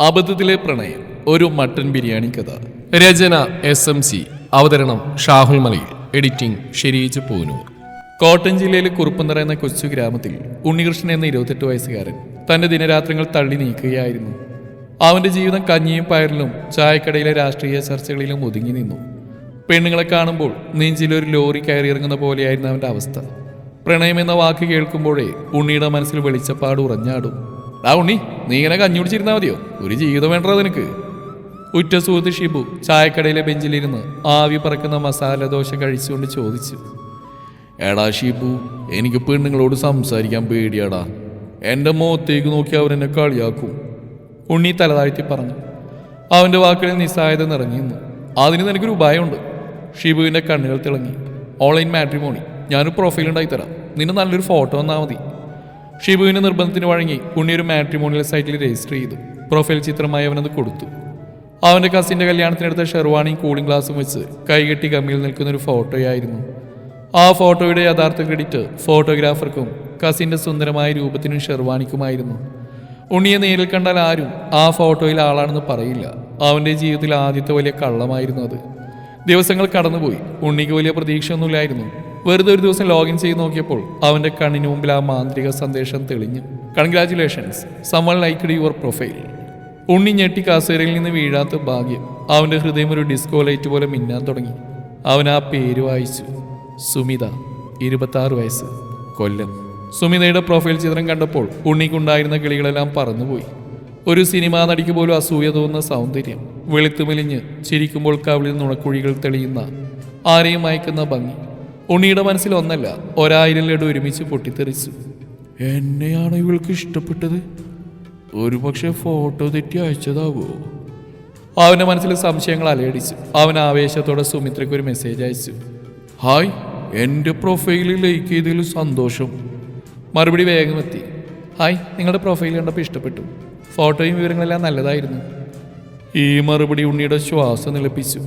അബദ്ധത്തിലെ പ്രണയം ഒരു മട്ടൻ ബിരിയാണി കഥ. രചന എസ് എം സി അവതരണം ഷാഹുൽ മലയിൽ എഡിറ്റിംഗ് ഷെരീജ് പൂനൂർ. കോട്ടയം ജില്ലയിലെ കുറുപ്പന്തറ എന്ന കൊച്ചു ഗ്രാമത്തിൽ ഉണ്ണികൃഷ്ണൻ എന്ന ഇരുപത്തെട്ട് വയസ്സുകാരൻ തന്റെ ദിനരാത്രങ്ങൾ തള്ളി നീക്കുകയായിരുന്നു. അവന്റെ ജീവിതം കഞ്ഞിയും പയറിലും ചായക്കടയിലെ രാഷ്ട്രീയ ചർച്ചകളിലും ഒതുങ്ങി നിന്നു. പെണ്ണുങ്ങളെ കാണുമ്പോൾ നെഞ്ചിലൊരു ലോറി കയറിയിറങ്ങുന്ന പോലെയായിരുന്നു അവന്റെ അവസ്ഥ. പ്രണയം എന്ന വാക്ക് കേൾക്കുമ്പോഴേ ഉണ്ണിയുടെ മനസ്സിൽ വെളിച്ചപ്പാട് ഉറഞ്ഞാടും. ആ ഉണ്ണി നീ ഇങ്ങനെ കഞ്ഞി കുടിച്ചിരുന്നാ മതിയോ? ഒരു ജീവിതം വേണ്ടത് നിനക്ക്. ഉറ്റ സുഹൃത്ത് ഷിബു ചായക്കടയിലെ ബെഞ്ചിലിരുന്ന് ആവി പറക്കുന്ന മസാല ദോശ കഴിച്ചുകൊണ്ട് ചോദിച്ചു. എടാ ഷിബു എനിക്ക് പെണ്ണുങ്ങളോട് സംസാരിക്കാൻ പേടിയാടാ. എന്റെ മുഖത്തേക്ക് നോക്കി അവരെന്നെ കളിയാക്കും. ഉണ്ണി തലതാഴ്ത്തി പറഞ്ഞു. അവന്റെ വാക്കുകളിൽ നിസ്സായത നിറഞ്ഞിരുന്നു. അതിന് നിനക്കൊരു ഉപായമുണ്ട്. ഷിബുവിന്റെ കണ്ണുകൾ തിളങ്ങി. ഓൺലൈൻ മാട്രിമോണി ഞാനൊരു പ്രൊഫൈൽ ഉണ്ടാക്കി തരാം. നിന്നെ നല്ലൊരു ഫോട്ടോ വന്നാൽ മതി. ഷിബുവിന്റെ നിർബന്ധത്തിന് വഴങ്ങി ഉണ്ണി ഒരു മാട്രിമോണിയൽ സൈറ്റിൽ രജിസ്റ്റർ ചെയ്തു. പ്രൊഫൈൽ ചിത്രമായി അവനത് കൊടുത്തു. അവന്റെ കസിന്റെ കല്യാണത്തിനെടുത്ത ഷെർവാണിയും കൂളിംഗ് ഗ്ലാസും വെച്ച് കൈകെട്ടി കമ്മിയിൽ നിൽക്കുന്ന ഒരു ഫോട്ടോയായിരുന്നു. ആ ഫോട്ടോയുടെ യഥാർത്ഥ ക്രെഡിറ്റ് ഫോട്ടോഗ്രാഫർക്കും കസിന്റെ സുന്ദരമായ രൂപത്തിനും ഷെർവാണിക്കുമായിരുന്നു. ഉണ്ണിയെ നേരിൽ കണ്ടാൽ ആരും ആ ഫോട്ടോയിൽ ആളാണെന്ന് പറയില്ല. അവന്റെ ജീവിതത്തിൽ ആദ്യത്തെ വലിയ കള്ളമായിരുന്നു അത്. ദിവസങ്ങൾ കടന്നുപോയി. ഉണ്ണിക്ക് വലിയ പ്രതീക്ഷയൊന്നുമില്ലായിരുന്നു. വെറുതെ ഒരു ദിവസം ലോഗിൻ ചെയ്ത് നോക്കിയപ്പോൾ അവന്റെ കണ്ണിന് മുമ്പിൽ ആ മാന്ത്രിക സന്ദേശം തെളിഞ്ഞു. Congratulations someone liked your profile Unni ഞെട്ടി കാസേരയിൽ നിന്ന് വീഴാത്ത ഭാഗ്യം. അവന്റെ ഹൃദയം ഒരു ഡിസ്കോ ലൈറ്റ് പോലെ മിന്നാൻ തുടങ്ങി. അവൻ ആ പേര് വായിച്ചു. സുമിത ഇരുപത്താറ് വയസ്സ്. കൊല്ലം. സുമിതയുടെ പ്രൊഫൈൽ ചിത്രം കണ്ടപ്പോൾ ഉണ്ണിക്കുണ്ടായിരുന്ന കിളികളെല്ലാം പറന്നുപോയി. ഒരു സിനിമാ നടിക്ക് പോലും അസൂയ തോന്നുന്ന സൗന്ദര്യം. വെളുത്തുമെലിഞ്ഞ് ചിരിക്കുമ്പോൾ കവിളിൽ നുണക്കുഴികൾ തെളിയുന്ന ആരെയും അയക്കുന്ന ഭംഗി. ഉണ്ണിയുടെ മനസ്സിൽ ഒന്നല്ല ഒരായിരം ലഡു ഒരുമിച്ച് പൊട്ടിത്തെറിച്ചു. എന്നെയാണ് ഇവൾക്ക് ഇഷ്ടപ്പെട്ടത്? ഒരുപക്ഷെ ഫോട്ടോ തെറ്റി അയച്ചതാവോ? അവന്റെ മനസ്സിൽ സംശയങ്ങൾ അലയടിച്ചു. അവൻ ആവേശത്തോടെ സുമിത്രയ്ക്ക് ഒരു മെസ്സേജ് അയച്ചു. ഹായ് എന്റെ പ്രൊഫൈലിൽ ലൈക്ക് ചെയ്തതിൽ സന്തോഷം. മറുപടി വേഗം എത്തി ഹായ് നിങ്ങളുടെ പ്രൊഫൈൽ കണ്ടപ്പോൾ ഇഷ്ടപ്പെട്ടു. ഫോട്ടോയും വിവരങ്ങളെല്ലാം നല്ലതായിരുന്നു. ഈ മറുപടി ഉണ്ണിയുടെ ശ്വാസം നിലപ്പിച്ചു.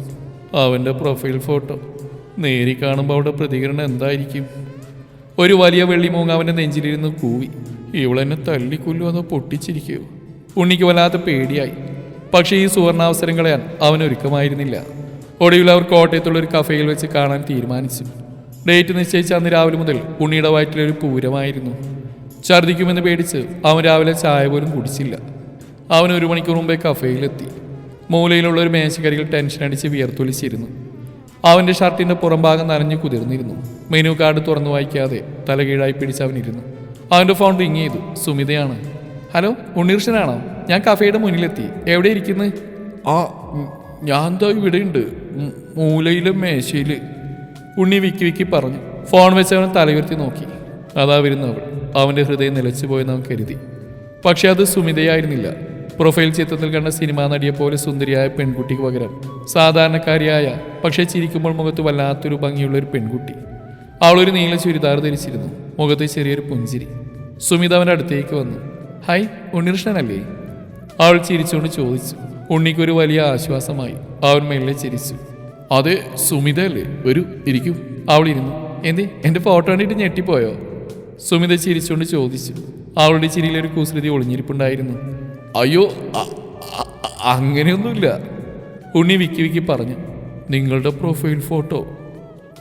അവന്റെ പ്രൊഫൈൽ ഫോട്ടോ നേരി കാണുമ്പോൾ അവിടെ പ്രതികരണം എന്തായിരിക്കും? ഒരു വലിയ വെള്ളിമൂങ്ങ അവന്റെ നെഞ്ചിലിരുന്ന് കൂവി. ഇവളെന്നെ തല്ലിക്കൊല്ലു അതോ പൊട്ടിച്ചിരിക്കുകയോ ഉണ്ണിക്ക് വല്ലാത്ത പേടിയായി. പക്ഷേ ഈ സുവർണാവസരം കളയാൻ അവൻ ഒരുക്കമായിരുന്നില്ല. ഒടുവിൽ അവർ കോട്ടയത്തുള്ള ഒരു കഫേയിൽ വെച്ച് കാണാൻ തീരുമാനിച്ചു. ഡേറ്റ് നിശ്ചയിച്ച അന്ന് രാവിലെ മുതൽ ഉണ്ണിയുടെ വയറ്റിലൊരു പൂരമായിരുന്നു. ഛർദ്ദിക്കുമെന്ന് പേടിച്ച് അവൻ രാവിലെ ചായ പോലും കുടിച്ചില്ല. അവൻ ഒരു മണിക്കൂർ മുമ്പേ കഫേയിലെത്തി. മൂലയിലുള്ള ഒരു മേശക്കരികൾ ടെൻഷൻ അടിച്ച് വിയർത്തൊലിച്ചിരുന്നു. അവന്റെ ഷർട്ടിന്റെ പുറംഭാഗം നനഞ്ഞു കുതിർന്നിരുന്നു. മെനു കാർഡ് തുറന്നു വായിക്കാതെ തലകീഴായി പിടിച്ച് അവനിരുന്നു. അവന്റെ ഫോൺ റിങ് ചെയ്തു. സുമിതയാണ്. ഹലോ ഉണ്ണീർഷനാണോ ഞാൻ കഫേയുടെ മുന്നിലെത്തി. എവിടെ ഇരിക്കുന്നു? ആ ഞാൻ എന്താ ഇവിടെ ഉണ്ട് മൂലയിലും മേശയിൽ. ഉണ്ണി വിക്കി വിക്കി പറഞ്ഞു. ഫോൺ വെച്ച് അവൻ തലയുയർത്തി നോക്കി. അതാ വരുന്നവൾ. അവന്റെ ഹൃദയം നിലച്ചു പോയെന്ന് അവൻ കരുതി. പക്ഷെ അത് സുമിതയായിരുന്നില്ല. പ്രൊഫൈൽ ചിത്രത്തിൽ കണ്ട സിനിമാ നടിയെ പോലെ സുന്ദരിയായ പെൺകുട്ടിക്ക് പകരം സാധാരണക്കാരിയായ പക്ഷേ ചിരിക്കുമ്പോൾ മുഖത്ത് വല്ലാത്തൊരു ഭംഗിയുള്ള ഒരു പെൺകുട്ടി. അവളൊരു നീല ചുരിദാർ ധരിച്ചിരുന്നു. മുഖത്ത് ചെറിയൊരു പുഞ്ചിരി. സുമിത അവന്റെ അടുത്തേക്ക് വന്നു. ഹായ് ഉണ്ണികൃഷ്ണനല്ലേ? അവൾ ചിരിച്ചുകൊണ്ട് ചോദിച്ചു. ഉണ്ണിക്കൊരു വലിയ ആശ്വാസമായി അവൻ മെല്ലെ ചിരിച്ചു. അതെ സുമിത അല്ലേ വരൂ ഇരിക്കും. അവൾ ഇരുന്നു. എന്തേ എന്റെ ഫോട്ടോ കണ്ടിട്ട് ഞെട്ടിപ്പോയോ? സുമിത ചിരിച്ചുകൊണ്ട് ചോദിച്ചു. അവളുടെ ചിരിയിലൊരു കുസൃതി ഒളിഞ്ഞിരിപ്പുണ്ടായിരുന്നു. അയ്യോ അങ്ങനെയൊന്നുമില്ല. ഉണ്ണി വിക്കി വിക്കി പറഞ്ഞു നിങ്ങളുടെ പ്രൊഫൈൽ ഫോട്ടോ.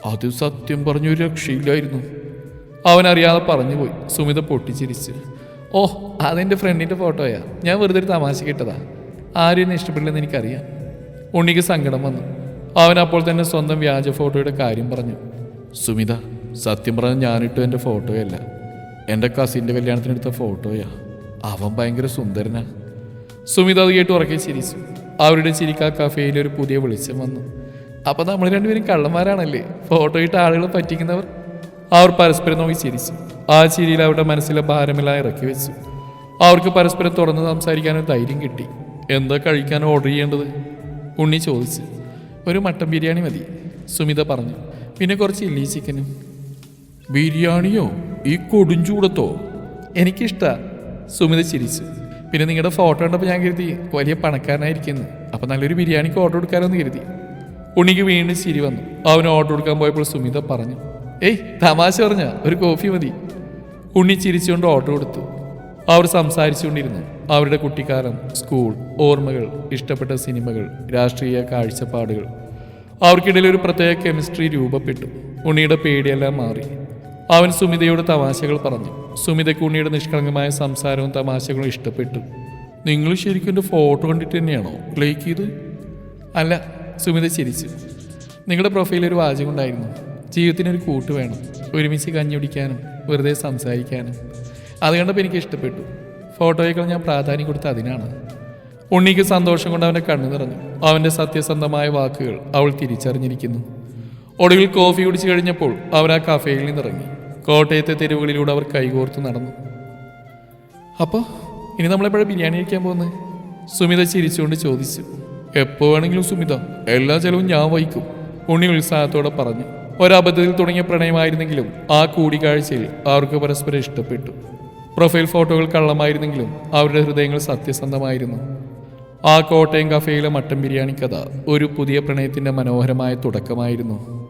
അത് സത്യം പറഞ്ഞൊരു രക്ഷയില്ലായിരുന്നു. അവനറിയാതെ പറഞ്ഞു പോയി സുമിത പൊട്ടിച്ചിരിച്ച്. ഓ അതെന്റെ ഫ്രണ്ടിന്റെ ഫോട്ടോയാ ഞാൻ വെറുതെ ഒരു തമാശ കിട്ടതാ. ആരും എന്നെ ഇഷ്ടപ്പെടില്ലെന്ന് എനിക്കറിയാം. ഉണ്ണിക്ക് സങ്കടം വന്നു. അവൻ അപ്പോൾ തന്നെ സ്വന്തം വ്യാജ ഫോട്ടോയുടെ കാര്യം പറഞ്ഞു. സുമിത സത്യം പറഞ്ഞ ഞാനിട്ടു എന്റെ ഫോട്ടോയല്ല എന്റെ കസിന്റെ കല്യാണത്തിനെടുത്ത ഫോട്ടോയാ അവൻ ഭയങ്കര സുന്ദരനാ. സുമിത അത് കേട്ട് ഉറക്കെ ചിരിച്ചു. അവരുടെ ചിരിക്ക് കഫേയിൽ ഒരു പുതിയ വെളിച്ചം വന്നു. അപ്പം നമ്മൾ രണ്ടുപേരും കള്ളന്മാരാണല്ലേ? ഫോട്ടോ ഇട്ട ആളുകളെ പറ്റിക്കുന്നവർ. അവർ പരസ്പരം നോക്കി ചിരിച്ചു. ആ ചിരിയിൽ അവരുടെ മനസ്സിലെ ഭാരമെല്ലാം ഇറക്കി വെച്ചു. അവർക്ക് പരസ്പരം തുറന്ന് സംസാരിക്കാനൊരു ധൈര്യം കിട്ടി. എന്താ കഴിക്കാൻ ഓർഡർ ചെയ്യേണ്ടത്? ഉണ്ണി ചോദിച്ചു. ഒരു മട്ടൻ ബിരിയാണി മതി സുമിത പറഞ്ഞു. പിന്നെ കുറച്ച് ഇല്ലി ചിക്കനും. ബിരിയാണിയോ? ഈ കൊടുഞ്ചൂടത്തോ എനിക്കിഷ്ട സുമിത ചിരിച്ചു. പിന്നെ നിങ്ങളുടെ ഫോട്ടോ കണ്ടപ്പോൾ ഞാൻ കരുതി വലിയ പണക്കാരനായിരിക്കുന്നു അപ്പം നല്ലൊരു ബിരിയാണിക്ക് ഓർഡർ കൊടുക്കാനെന്ന് കരുതി. ഉണ്ണിക്ക് വീണ്ടും ചിരി വന്നു. അവന് ഓർഡർ കൊടുക്കാൻ പോയപ്പോൾ സുമിത പറഞ്ഞു ഏയ് തമാശ പറഞ്ഞ ഒരു കോഫി മതി. ഉണ്ണി ചിരിച്ചുകൊണ്ട് ഓർഡർ കൊടുത്തു. അവർ സംസാരിച്ചുകൊണ്ടിരുന്നു. അവരുടെ കുട്ടിക്കാലം സ്കൂൾ ഓർമ്മകൾ ഇഷ്ടപ്പെട്ട സിനിമകൾ രാഷ്ട്രീയ കാഴ്ചപ്പാടുകൾ. അവർക്കിടയിൽ ഒരു പ്രത്യേക കെമിസ്ട്രി രൂപപ്പെട്ടു. ഉണ്ണിയുടെ പേടിയെല്ലാം മാറി. അവൻ സുമിതയോട് തമാശകൾ പറഞ്ഞു സുമിതയ്ക്ക് ഉണ്ണിയുടെ നിഷ്കളങ്കമായ സംസാരവും തമാശകളും ഇഷ്ടപ്പെട്ടു. നിങ്ങൾ ശരിക്കും എന്റെ ഫോട്ടോ കണ്ടിട്ട് തന്നെയാണോ ലൈക്ക് ചെയ്ത് അല്ല സുമിത ചിരിച്ചു. നിങ്ങളുടെ പ്രൊഫൈലിൽ ഒരു വാചകം ഉണ്ടായിരുന്നു. ജീവിതത്തിനൊരു കൂട്ട് വേണം. ഒരുമിച്ച് കഞ്ഞി കുടിക്കാനും വെറുതെ സംസാരിക്കാനും. അത് കണ്ടപ്പോൾ എനിക്ക് ഇഷ്ടപ്പെട്ടു. ഫോട്ടോയേക്കാൾ ഞാൻ പ്രാധാന്യം കൊടുത്ത അതിനാണ്. ഉണ്ണിക്ക് സന്തോഷം കൊണ്ട് അവന്റെ കണ്ണു നിറഞ്ഞു. അവന്റെ സത്യസന്ധമായ വാക്കുകൾ അവൾ തിരിച്ചറിഞ്ഞിരിക്കുന്നു. ഒടുവിൽ കോഫി കുടിച്ചു കഴിഞ്ഞപ്പോൾ അവർ ആ കഫേയിൽ നിന്നിറങ്ങി. കോട്ടയത്തെ തെരുവുകളിലൂടെ അവർ കൈകോർത്ത് നടന്നു. അപ്പോൾ ഇനി നമ്മളെപ്പോഴും ബിരിയാണി കഴിക്കാൻ പോകുന്നത് സുമിത ചിരിച്ചുകൊണ്ട് ചോദിച്ചു. എപ്പോ വേണമെങ്കിലും സുമിത എല്ലാ ചെലവും ഞാൻ വഹിക്കും ഉണ്ണി ഉത്സാഹത്തോടെ പറഞ്ഞു. ഒരബദ്ധത്തിൽ തുടങ്ങിയ പ്രണയമായിരുന്നെങ്കിലും ആ കൂടിക്കാഴ്ചയിൽ അവർക്ക് പരസ്പരം ഇഷ്ടപ്പെട്ടു. പ്രൊഫൈൽ ഫോട്ടോകൾ കള്ളമായിരുന്നെങ്കിലും അവരുടെ ഹൃദയങ്ങൾ സത്യസന്ധമായിരുന്നു. ആ കോട്ടയം കഫേയിലെ മട്ടൻ ബിരിയാണി കഥ ഒരു പുതിയ പ്രണയത്തിന്റെ മനോഹരമായ തുടക്കമായിരുന്നു.